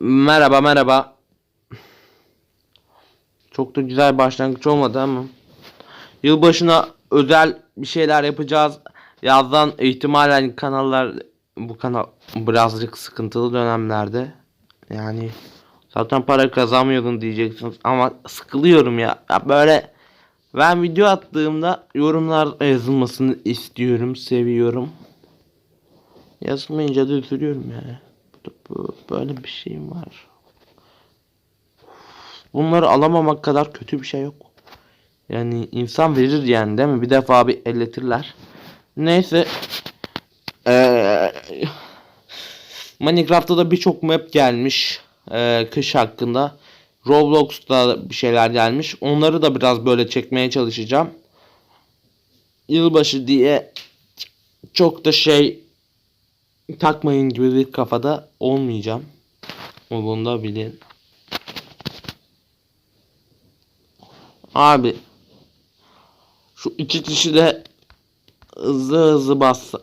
Merhaba merhaba. Çok da güzel başlangıç olmadı ama. Yılbaşına özel bir şeyler yapacağız. Yazdan ihtimalen kanallar bu kanal birazcık sıkıntılı dönemlerde. Yani zaten para kazanmıyordun diyeceksiniz ama sıkılıyorum ya. ya böyle ben video attığımda yorumlar yazılmasını istiyorum, seviyorum. Yazılmayınca da üzülüyorum yani. Bu- Böyle bir şeyim var. Bunları alamamak kadar kötü bir şey yok. Yani insan verir yani değil mi? Bir defa bir elletirler. Neyse. Eee Minecraft'ta da birçok map gelmiş. Eee, kış hakkında. Roblox'ta bir şeyler gelmiş. Onları da biraz böyle çekmeye çalışacağım. Yılbaşı diye çok da şey takmayın gibi bir kafada olmayacağım. Bunu da bilin. Abi şu iki kişi de hızlı hızlı bassa.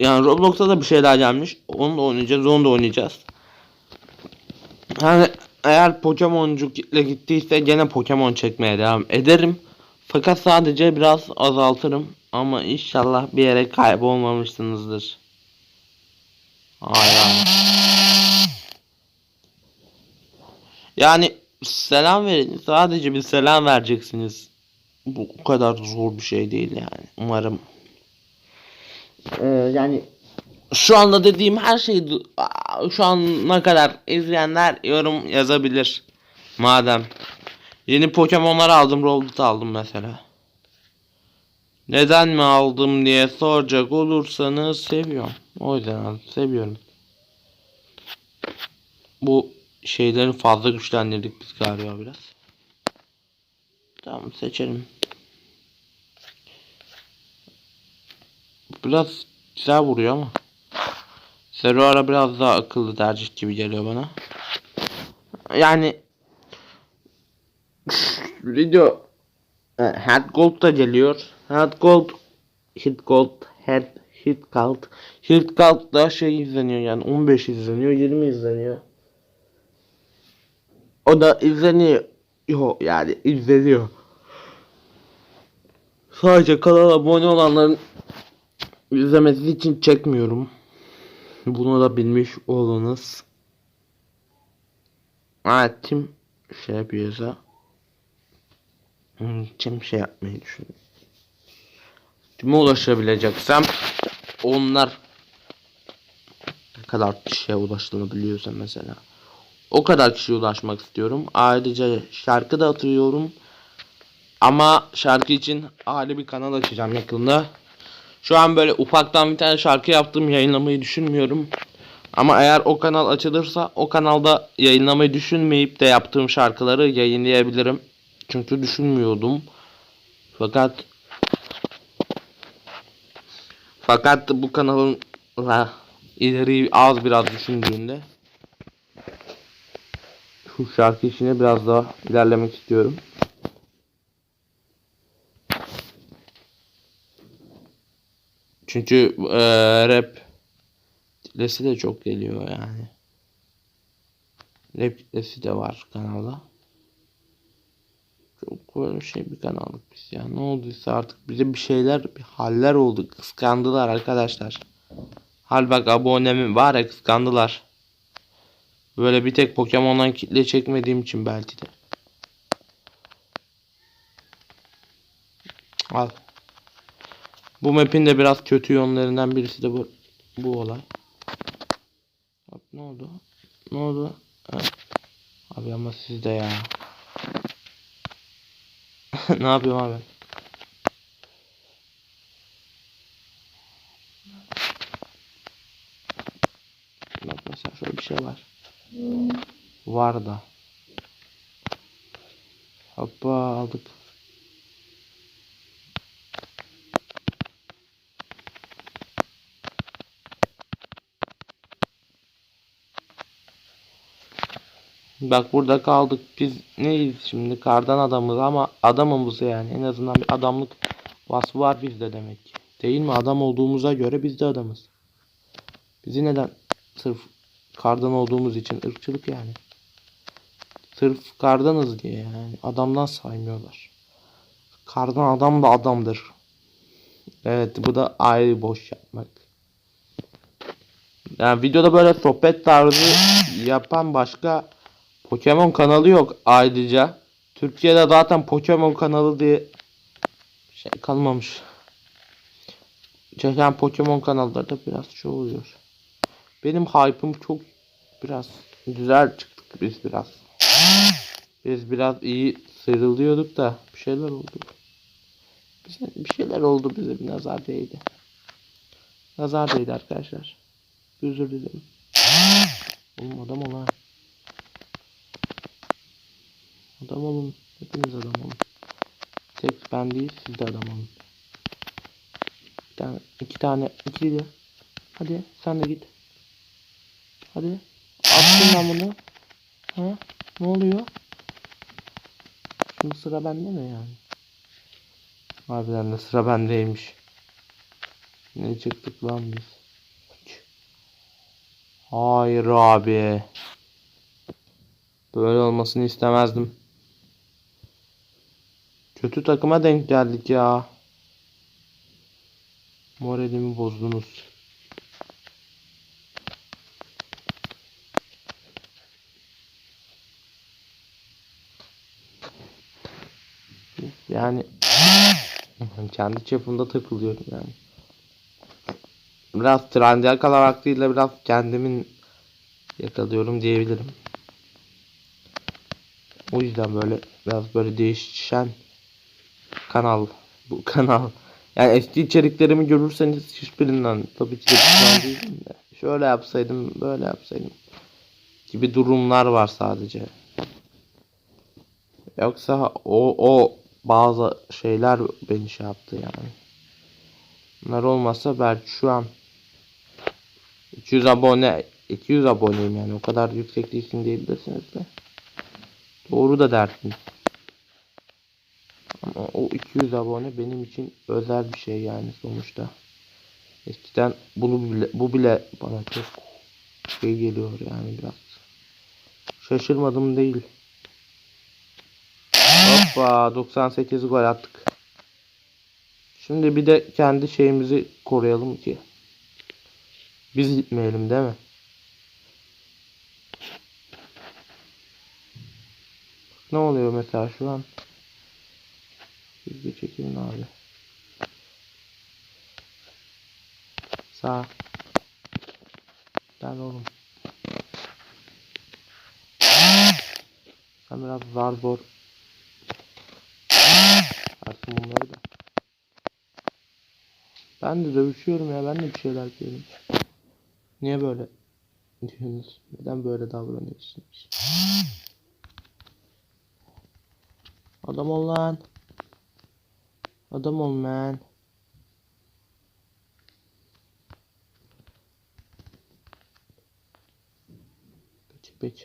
Yani Roblox'ta da bir şeyler gelmiş. Onu da oynayacağız, onu da oynayacağız. Yani eğer Pokemon'cu kitle gittiyse gene Pokemon çekmeye devam ederim. Fakat sadece biraz azaltırım. Ama inşallah bir yere kaybolmamışsınızdır. Ay ay. Yani selam verin. Sadece bir selam vereceksiniz. Bu o kadar zor bir şey değil yani. Umarım. Ee, yani şu anda dediğim her şeyi şu ana kadar izleyenler yorum yazabilir. Madem. Yeni Pokemon'lar aldım. Roblox aldım mesela. Neden mi aldım diye soracak olursanız seviyorum. O yüzden aldım. Seviyorum. Bu şeyleri fazla güçlendirdik biz galiba biraz. Tamam seçelim. Biraz güzel vuruyor ama. Zeraora biraz daha akıllı tercih gibi geliyor bana. Yani video e, Head Gold da geliyor. Head Gold Hit Gold Head Hit Gold Hit Gold da şey izleniyor yani 15 izleniyor 20 izleniyor. O da izleniyor. Yok yani izleniyor. Sadece kanala abone olanların izlemesi için çekmiyorum. Bunu da bilmiş olunuz. Ha kim şey yapıyorsa kim şey yapmayı düşünüyor. Kime ulaşabileceksem onlar ne kadar kişiye ulaşılabiliyorsa mesela. O kadar kişiye ulaşmak istiyorum. Ayrıca şarkı da atıyorum. Ama şarkı için ayrı bir kanal açacağım yakında. Şu an böyle ufaktan bir tane şarkı yaptım yayınlamayı düşünmüyorum. Ama eğer o kanal açılırsa o kanalda yayınlamayı düşünmeyip de yaptığım şarkıları yayınlayabilirim. Çünkü düşünmüyordum. Fakat fakat bu kanalın la, ileri az biraz düşündüğünde şu şarkı işine biraz daha ilerlemek istiyorum. Çünkü eee, rap kitlesi de çok geliyor yani. Rap kitlesi de var kanalda. Çok böyle şey bir kanallık biz ya. Ne olduysa artık bize bir şeyler, bir haller oldu. Kıskandılar arkadaşlar. Hal bak abonemi var ya kıskandılar. Böyle bir tek Pokemon'dan kitle çekmediğim için belki de. Al. Bu map'in de biraz kötü yönlerinden birisi de bu bu olay. Bak ne oldu? Ne oldu? Ha. Abi ama siz de ya. ne yapıyorum abi? Bak mesela şöyle bir şey var. Var da. Hoppa aldık. Bak burada kaldık. Biz neyiz şimdi? Kardan adamız ama adamımız yani. En azından bir adamlık vasfı var bizde demek ki. Değil mi? Adam olduğumuza göre biz de adamız. Bizi neden Sırf kardan olduğumuz için ırkçılık yani. Sırf kardanız diye yani. Adamdan saymıyorlar. Kardan adam da adamdır. Evet bu da ayrı boş yapmak. Yani videoda böyle sohbet tarzı yapan başka Pokemon kanalı yok ayrıca. Türkiye'de zaten Pokemon kanalı diye şey kalmamış. Çeken Pokemon kanalları da biraz çoğuluyor. Benim hype'ım çok biraz güzel çıktık biz biraz. Biz biraz iyi sıyrılıyorduk da bir şeyler oldu. Bir şeyler oldu bize bir nazar değdi. Nazar değdi arkadaşlar. Özür dilerim. Oğlum adam ol ha. Adam olun. Hepiniz adam olun. Tek ben değil siz de adam olun. Bir tane, iki tane, iki de. Hadi sen de git. Hadi. Attım ben bunu. Ha? Ne oluyor? Şimdi sıra bende mi yani? Harbiden de sıra bendeymiş. Ne çıktık lan biz? Hayır abi. Böyle olmasını istemezdim. Kötü takıma denk geldik ya. Moralimi bozdunuz. Yani kendi çapımda takılıyorum yani. Biraz trend yakalamak değil de biraz kendimin yakalıyorum diyebilirim. O yüzden böyle biraz böyle değişen kanal bu kanal. Yani eski içeriklerimi görürseniz hiçbirinden tabii ki de değilim de. Şöyle yapsaydım böyle yapsaydım gibi durumlar var sadece. Yoksa o o bazı şeyler beni şey yaptı yani. Bunlar olmasa belki şu an 200 abone 200 aboneyim yani o kadar yüksek değilsin diyebilirsiniz de. Doğru da dersiniz. Ama o 200 abone benim için özel bir şey yani sonuçta. Eskiden bunu bile, bu bile bana çok şey geliyor yani biraz. Şaşırmadım değil. Hoppa 98 gol attık. Şimdi bir de kendi şeyimizi koruyalım ki. Biz gitmeyelim değil mi? Ne oluyor mesela şu an? Siz bir çekilin abi. Sağ. Gel oğlum. Sen biraz zar zor. Artık bunları da. Ben de dövüşüyorum ya. Ben de bir şeyler diyorum. Niye böyle diyorsunuz? Neden böyle davranıyorsunuz? Adam ol lan. Adam ol man. Peki.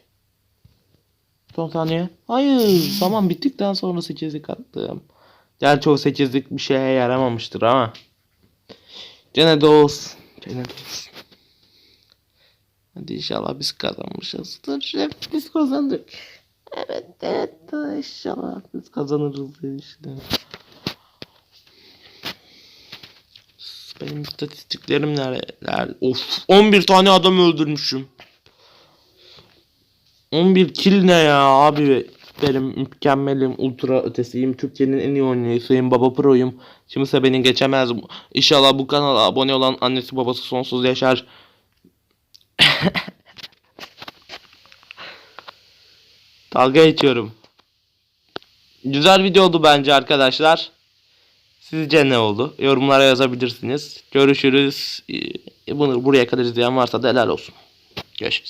Son saniye. Hayır. Zaman bittikten sonra 8'lik attım. Gerçi o 8'lik bir şeye yaramamıştır ama. Gene de olsun. Gene de olsun. Hadi inşallah biz kazanmışızdır. Hep biz kazandık. Evet evet inşallah biz kazanırız diye. Benim istatistiklerim nereler? Of 11 tane adam öldürmüşüm. 11 kill ne ya abi? Benim mükemmelim ultra ötesiyim Türkiye'nin en iyi oyuncusuyum baba proyum. Kimse beni geçemez. İnşallah bu kanala abone olan annesi babası sonsuz yaşar. Dalga geçiyorum. Güzel video oldu bence arkadaşlar Sizce ne oldu? Yorumlara yazabilirsiniz. Görüşürüz. Bunu buraya kadar izleyen varsa da helal olsun. Görüşürüz.